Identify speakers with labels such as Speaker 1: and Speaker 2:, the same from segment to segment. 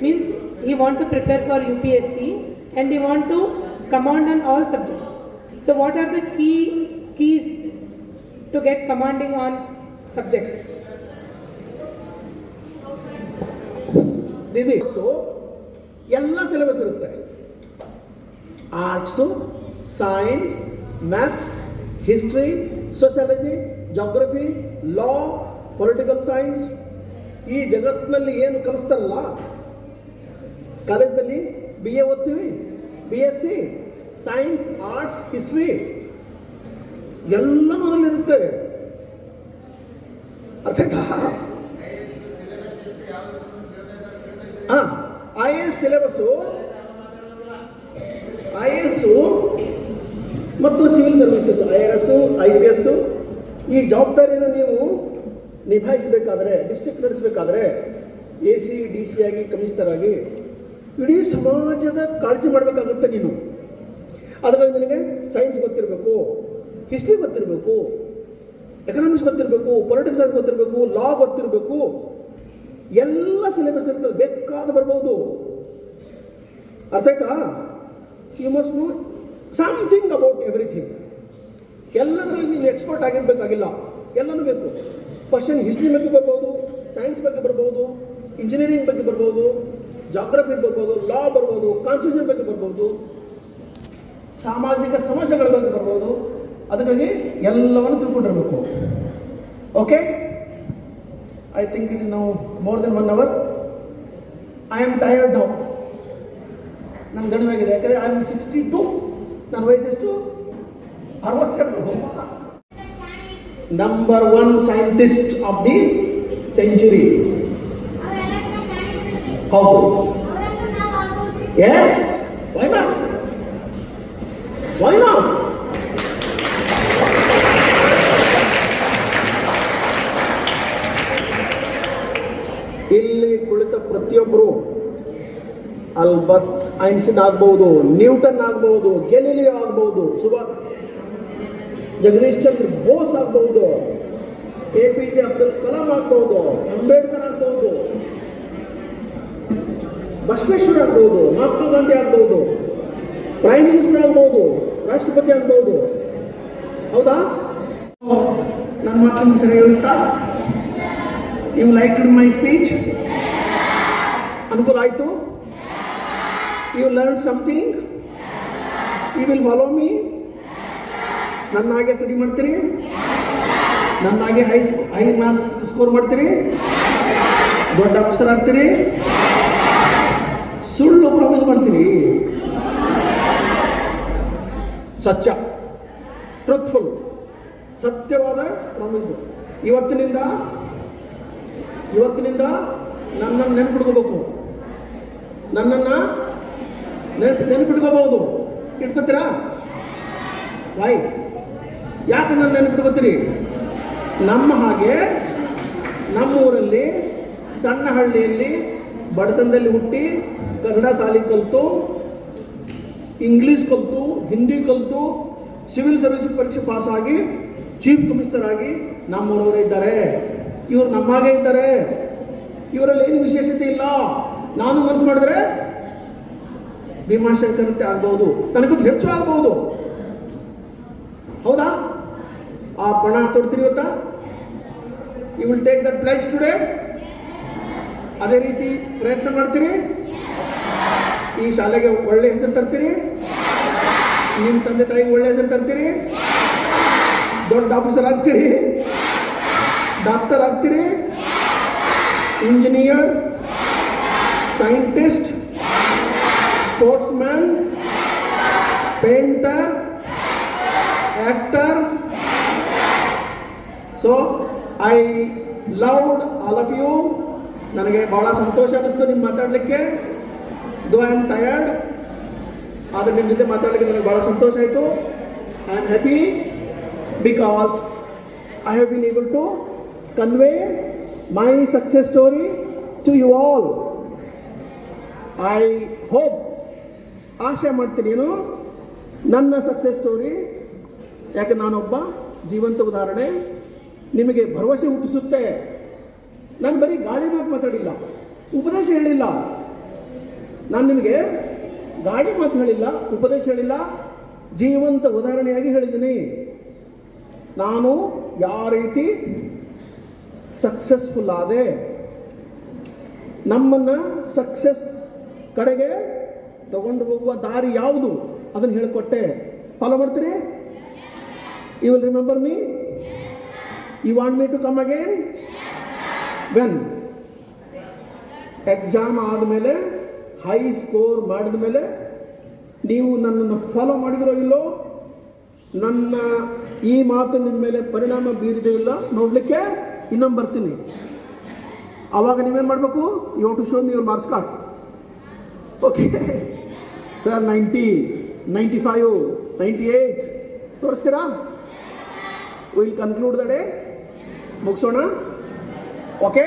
Speaker 1: means he want to prepare for UPSC and he want to command on all subjects. So what are the key keys to get commanding on subjects?
Speaker 2: ದಿದಿಕ್ಸು ಎಲ್ಲ syllabus ಇರುತ್ತೆ arts science maths history sociology geography law political science ಈ ಜಗತ್ತಿನಲ್ಲಿ ಏನು ಕಲಿಸ್ತಾರಲ್ಲ? ಕಾಲೇಜ್ನಲ್ಲಿ B A ಓದ್ತೀವಿ. B S C science arts history ಎಲ್ಲ ಮೊದಲಿರುತ್ತೆ ಅರ್ಥ ಆಯ್ತಾ? ಹಾಂ I A S syllabus I A S ಮತ್ತು civil services I R S I P S ಈ ಜವಾಬ್ದಾರಿಯನ್ನು ನೀವು ನಿಭಾಯಿಸಬೇಕಾದ್ರೆ ಡಿಸ್ಟ್ರಿಕ್ಟ್ ನಡೆಸಬೇಕಾದ್ರೆ ಎ ಸಿ ಡಿ ಸಿ ಆಗಿ ಕಮಿಷನರ್ ಆಗಿ ಇಡೀ ಸಮಾಜದ ಕಾಳಜಿ ಮಾಡಬೇಕಾಗುತ್ತೆ ನೀನು. ಅದರಲ್ಲಿ ನಿನಗೆ ಸೈನ್ಸ್ ಗೊತ್ತಿರಬೇಕು ಹಿಸ್ಟ್ರಿ ಗೊತ್ತಿರಬೇಕು ಎಕನಾಮಿಕ್ಸ್ ಗೊತ್ತಿರಬೇಕು ಪೊಲಿಟಿಕ್ಸ್ ಗೊತ್ತಿರಬೇಕು ಲಾ ಗೊತ್ತಿರಬೇಕು, ಎಲ್ಲ ಸಿಲೆಬಸ್ ಇರ್ತದೆ ಬೇಕಾದ ಬರ್ಬೋದು. ಅರ್ಥ ಆಯ್ತಾ? You must know something about everything ಎಲ್ಲದರಲ್ಲಿ ನೀನು ಎಕ್ಸ್ಪರ್ಟ್ ಆಗಿರ್ಬೇಕಾಗಿಲ್ಲ. ಎಲ್ಲನೂ ಬೇಕು. ಕ್ವಶನ್ ಹಿಸ್ಟ್ರಿ ಬಗ್ಗೆ ಬರ್ಬೋದು ಸೈನ್ಸ್ ಬಗ್ಗೆ ಬರ್ಬೋದು ಇಂಜಿನಿಯರಿಂಗ್ ಬಗ್ಗೆ ಬರ್ಬೋದು ಜಾಗ್ರಫಿ ಬರ್ಬೋದು ಲಾ ಬರ್ಬೋದು ಕಾನ್ಸ್ಟಿಟ್ಯೂಷನ್ ಬಗ್ಗೆ ಬರ್ಬೋದು, ಸಾಮಾಜಿಕ ಸಮಸ್ಯೆಗಳ ಬಗ್ಗೆ ಬರ್ಬೋದು ಅದಕ್ಕಾಗಿ ಎಲ್ಲವನ್ನು ತಿಳ್ಕೊಂಡಿರಬೇಕು. ಓಕೆ ಐ ಥಿಂಕ್ ಇಟ್ ನಾವು now more than one hour I am tired now ನನ್ನ ಗಡುವಾಗಿದೆ. ಯಾಕಂದರೆ ಐ ಆಮ್ ಸಿಕ್ಸ್ಟಿ ಟು ನನ್ನ ವಯಸ್ಸೆಷ್ಟು ಅರವತ್ತೆರಡು. Number one scientist of the century ಹೌದು ಎಸ್ ವೈ ನಾಟ್ ವೈ ಇಲ್ಲಿ ಕುಳಿತ ಪ್ರತಿಯೊಬ್ಬರು ಅಲ್ಬರ್ಟ್ ಐನ್ಸಿನ್ ಆಗ್ಬಹುದು ನ್ಯೂಟನ್ ಆಗ್ಬಹುದು ಗೆಲಿಲಿಯೋ ಆಗ್ಬಹುದು ಸುಭ ಜಗದೀಶ್ ಚಂದ್ರ ಬೋಸ್ ಆಗ್ಬಹುದು A P J Abdul Kalam ಆಗ್ಬಹುದು, ಅಂಬೇಡ್ಕರ್ ಆಗ್ಬಹುದು, ಬಸವೇಶ್ವರ ಆಗ್ಬಹುದು, ಮಹಾತ್ಮ ಗಾಂಧಿ ಆಗ್ಬಹುದು ಪ್ರೈಮ್ ಮಿನಿಸ್ಟರ್ ಆಗ್ಬಹುದು, ರಾಷ್ಟ್ರಪತಿ ಆಗ್ಬಹುದು. ಹೌದಾ? ನನ್ನ ಮಾತನ್ನು ಸರಿ ಹೇಳಿಸ್ತಾ ಯು ಲೈಕ್ ಮೈ ಸ್ಪೀಚ್ ಅನುಕೂಲ ಆಯಿತು? You learn something you will follow me ನನ್ನ ಹಾಗೆ ಸ್ಟಡಿ ಮಾಡ್ತೀರಿ? ನನ್ನ ಹಾಗೆ ಹೈ ಹೈ ಮಾರ್ಕ್ಸ್ ಸ್ಕೋರ್ ಮಾಡ್ತೀರಿ? ದೊಡ್ಡ ಅಫ್ಸರ್ ಆಗ್ತೀರಿ? ಸುಳ್ಳು ಪ್ರಾಮಿಸ್ ಮಾಡ್ತೀರಿ? ಸತ್ಯ. ಟ್ರೂತ್ಫುಲ್ ಸತ್ಯವಾದ ಪ್ರಾಮಿಸ್ ಇವತ್ತಿನಿಂದ ಇವತ್ತಿನಿಂದ ನನ್ನನ್ನು ನೆನ್ಪಿಡ್ಕೋಬೇಕು ನನ್ನನ್ನು ನೆನ್ಪು, ನೆನ್ಪಿಟ್ಕೋಬಹುದು. ಇಟ್ಕೋತೀರಾ? ವೈ ಯಾಕೆ ನನ್ನ ಗೊತ್ತೀರಿ? ನಮ್ಮ ಹಾಗೆ ನಮ್ಮ ಊರಲ್ಲಿ ಸಣ್ಣ ಹಳ್ಳಿಯಲ್ಲಿ ಬಡತನದಲ್ಲಿ ಹುಟ್ಟಿ ಕನ್ನಡ ಶಾಲೆ ಕಲಿತು, ಇಂಗ್ಲೀಷ್ ಕಲಿತು, ಹಿಂದಿ ಕಲಿತು, ಸಿವಿಲ್ ಸರ್ವಿಸ್ ಪರೀಕ್ಷೆ ಪಾಸ್ ಆಗಿ ಚೀಫ್ ಕಮಿಷನರ್ ಆಗಿ ನಮ್ಮೂರವರೇ ಇದ್ದಾರೆ. ಇವರು ನಮ್ಮ ಹಾಗೆ ಇದ್ದಾರೆ. ಇವರಲ್ಲಿ ಏನು ವಿಶೇಷತೆ ಇಲ್ಲ? ನಾನು ಮನಸ್ಸು ಮಾಡಿದ್ರೆ ಭೀಮಾಶಂಕರಂತೆ ಆಗ್ಬಹುದು ನನಗೊಂದು ಹೆಚ್ಚು ಆಗ್ಬಹುದು ಹೌದಾ ಪಣ ತೊಡ್ತೀರಿ ಗೊತ್ತಾ? You will take that place today ಅದೇ ರೀತಿ ಪ್ರಯತ್ನ ಮಾಡ್ತೀರಿ? ಈ ಶಾಲೆಗೆ ಒಳ್ಳೆ ಹೆಸರು ತರ್ತೀರಿ? ನಿಮ್ಮ ತಂದೆ ತಾಯಿಗೆ ಒಳ್ಳೆ ಹೆಸರು ತರ್ತೀರಿ? ದೊಡ್ಡ ಆಫೀಸರ್ ಆಗ್ತೀರಿ? Doctor ಆಗ್ತೀರಿ? Engineer scientist sportsman painter actor so I loved all of you ನನಗೆ ಭಾಳ ಸಂತೋಷ ಅನಿಸ್ತು ನಿಮ್ಮ ಮಾತಾಡಲಿಕ್ಕೆ. ದೋ ಐ ಆಮ್ ಟಯರ್ಡ್ ಆದರೆ ನಿಮ್ಮ ಜೊತೆ ಮಾತಾಡಲಿಕ್ಕೆ ನನಗೆ ಭಾಳ ಸಂತೋಷ ಆಯಿತು. I am happy because I have been able to convey my success story to you all I hope ಆಶೆ ಮಾಡ್ತೀನಿ ಏನು? ನನ್ನ ಸಕ್ಸೆಸ್ ಸ್ಟೋರಿ ಯಾಕೆ ನಾನೊಬ್ಬ ಜೀವಂತ ಉದಾಹರಣೆ? ನಿಮಗೆ ಭರವಸೆ ಹುಟ್ಟಿಸುತ್ತೆ. ನಾನು ಬರೀ ಗಾಳಿ ಮಾತು ಮಾತಾಡಿಲ್ಲ, ಉಪದೇಶ ಹೇಳಿಲ್ಲ. ನಾನು ನಿಮಗೆ ಗಾಳಿ ಮಾತು ಹೇಳಿಲ್ಲ, ಉಪದೇಶ ಹೇಳಿಲ್ಲ, ಜೀವಂತ ಉದಾಹರಣೆಯಾಗಿ ಹೇಳಿದ್ದೀನಿ. ನಾನು ಯಾವ ರೀತಿ ಸಕ್ಸಸ್ಫುಲ್ ಆದೆ? ನಮ್ಮನ್ನು ಸಕ್ಸಸ್ ಕಡೆಗೆ ತಗೊಂಡು ಹೋಗುವ ದಾರಿ ಯಾವುದು? ಅದನ್ನು ಹೇಳಿಕೊಟ್ಟೆ. ಫಾಲೋ ಮಾಡ್ತೀರಿ? You will remember me you want me to come again when? Exam ಆದಮೇಲೆ ಹೈ ಸ್ಕೋರ್ ಮಾಡಿದ ಮೇಲೆ ನೀವು ನನ್ನನ್ನು ಫಾಲೋ ಮಾಡಿದಿರೋ ಇಲ್ಲೋ? ನನ್ನ ಈ ಮಾತು ನಿಮ್ಮ ಮೇಲೆ ಪರಿಣಾಮ ಬೀರಿದೆ ಇಲ್ಲ? ನೋಡಲಿಕ್ಕೆ ಇನ್ನೊಮ್ಮೆ ಬರ್ತೀನಿ. ಆವಾಗ ನೀವೇನು ಮಾಡಬೇಕು? You to show me marks card okay sir ninety ninety five ninety eight ತೋರಿಸ್ತೀರಾ? Will conclude the day ಮುಗಿಸೋಣ? Okay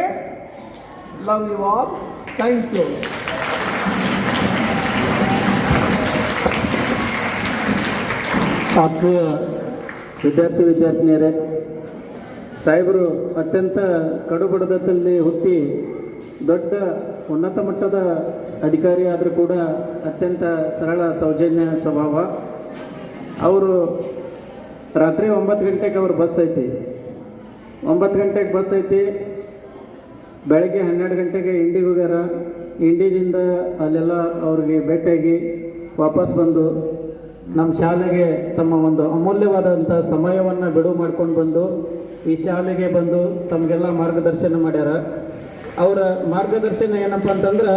Speaker 2: love you all thank you
Speaker 3: ಆತ್ಮೀಯ ವಿದ್ಯಾರ್ಥಿ ವಿದ್ಯಾರ್ಥಿನಿಯರೇ, ಸಾಹೇಬರು ಅತ್ಯಂತ ಕಡುಬಡದಲ್ಲಿ ಹುಟ್ಟಿ ದೊಡ್ಡ ಉನ್ನತ ಮಟ್ಟದ ಅಧಿಕಾರಿ ಆದರೂ ಕೂಡ ಅತ್ಯಂತ ಸರಳ ಸೌಜನ್ಯ ಸ್ವಭಾವ. ಅವರು ರಾತ್ರಿ ಒಂಬತ್ತು ಗಂಟೆಗೆ ಅವರು ಬಸ್ ಐತಿ. ಒಂಬತ್ತು ಗಂಟೆಗೆ ಬಸ್ ಐತಿ. ಬೆಳಗ್ಗೆ ಹನ್ನೆರಡು ಗಂಟೆಗೆ ಇಂಡಿಗೆ ಹೋಗ್ಯಾರ. ಇಂಡಿದಿಂದ ಅಲ್ಲೆಲ್ಲ ಅವ್ರಿಗೆ ಭೇಟಿಯಾಗಿ ವಾಪಸ್ ಬಂದು ನಮ್ಮ ಶಾಲೆಗೆ ತಮ್ಮ ಒಂದು ಅಮೂಲ್ಯವಾದಂಥ ಸಮಯವನ್ನು ಬಿಡುವು ಮಾಡ್ಕೊಂಡು ಬಂದು ಈ ಶಾಲೆಗೆ ಬಂದು ತಮಗೆಲ್ಲ ಮಾರ್ಗದರ್ಶನ ಮಾಡ್ಯಾರ. ಅವರ ಮಾರ್ಗದರ್ಶನ ಏನಪ್ಪ ಅಂತಂದ್ರೆ,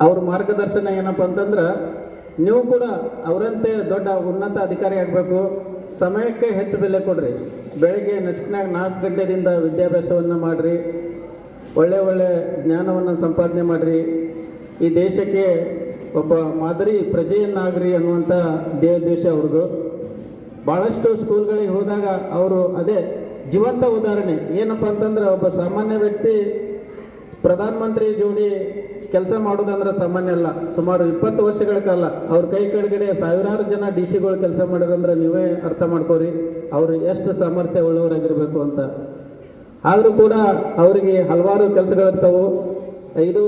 Speaker 3: ಅವ್ರ ಮಾರ್ಗದರ್ಶನ ಏನಪ್ಪ ಅಂತಂದ್ರೆ, ನೀವು ಕೂಡ ಅವರಂತೆ ದೊಡ್ಡ ಉನ್ನತ ಅಧಿಕಾರಿ ಆಗಬೇಕು. ಸಮಯಕ್ಕೆ ಹೆಚ್ಚು ಬೆಲೆ ಕೊಡ್ರಿ. ಬೆಳಗ್ಗೆ ನೆಸ್ಟ್ನಾಗ ನಾಲ್ಕು ಗಂಟೆಯಿಂದ ವಿದ್ಯಾಭ್ಯಾಸವನ್ನು ಮಾಡಿರಿ. ಒಳ್ಳೆ ಒಳ್ಳೆ ಜ್ಞಾನವನ್ನು ಸಂಪಾದನೆ ಮಾಡಿರಿ. ಈ ದೇಶಕ್ಕೆ ಒಬ್ಬ ಮಾದರಿ ಪ್ರಜೆಯನ್ನಾಗ್ರಿ ಅನ್ನುವಂಥ ದೇಶ ಅವ್ರದ್ದು ಭಾಳಷ್ಟು ಸ್ಕೂಲ್ಗಳಿಗೆ ಹೋದಾಗ ಅವರು ಅದೇ ಜೀವಂತ ಉದಾಹರಣೆ. ಏನಪ್ಪ ಅಂತಂದ್ರೆ ಒಬ್ಬ ಸಾಮಾನ್ಯ ವ್ಯಕ್ತಿ ಪ್ರಧಾನಮಂತ್ರಿ ಜೋಡಿ ಕೆಲಸ ಮಾಡೋದಂದ್ರೆ ಸಾಮಾನ್ಯ ಅಲ್ಲ. ಸುಮಾರು ಇಪ್ಪತ್ತು ವರ್ಷಗಳ ಕಾಲ ಅವ್ರ ಕೈ ಕೆಳಗಡೆ ಸಾವಿರಾರು ಜನ ಡಿ ಸಿಗಳು ಕೆಲಸ ಮಾಡಿರಂದ್ರೆ ನೀವೇ ಅರ್ಥ ಮಾಡ್ಕೋರಿ. ಅವರು ಎಷ್ಟು ಸಾಮರ್ಥ್ಯ ಉಳ್ಳವರಾಗಿರ್ಬೇಕು ಅಂತ. ಆದರೂ ಕೂಡ ಅವರಿಗೆ ಹಲವಾರು ಕೆಲಸಗಳಿರ್ತಾವು. ಐದು,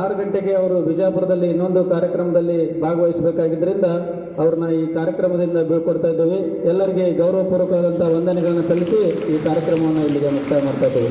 Speaker 3: ಆರು ಗಂಟೆಗೆ ಅವರು ಬಿಜಾಪುರದಲ್ಲಿ ಇನ್ನೊಂದು ಕಾರ್ಯಕ್ರಮದಲ್ಲಿ ಭಾಗವಹಿಸಬೇಕಾಗಿದ್ದರಿಂದ ಅವ್ರನ್ನ ಈ ಕಾರ್ಯಕ್ರಮದಿಂದ ಬೀಳ್ಕೊಡ್ತಾ ಇದ್ದೇವೆ. ಎಲ್ಲರಿಗೆ ಗೌರವಪೂರ್ವಕವಾದಂಥ ವಂದನೆಗಳನ್ನು ಸಲ್ಲಿಸಿ ಈ ಕಾರ್ಯಕ್ರಮವನ್ನು ಇಲ್ಲಿಗೆ ಮುಕ್ತಾಯ ಮಾಡ್ತಾ ಇದ್ದೇವೆ.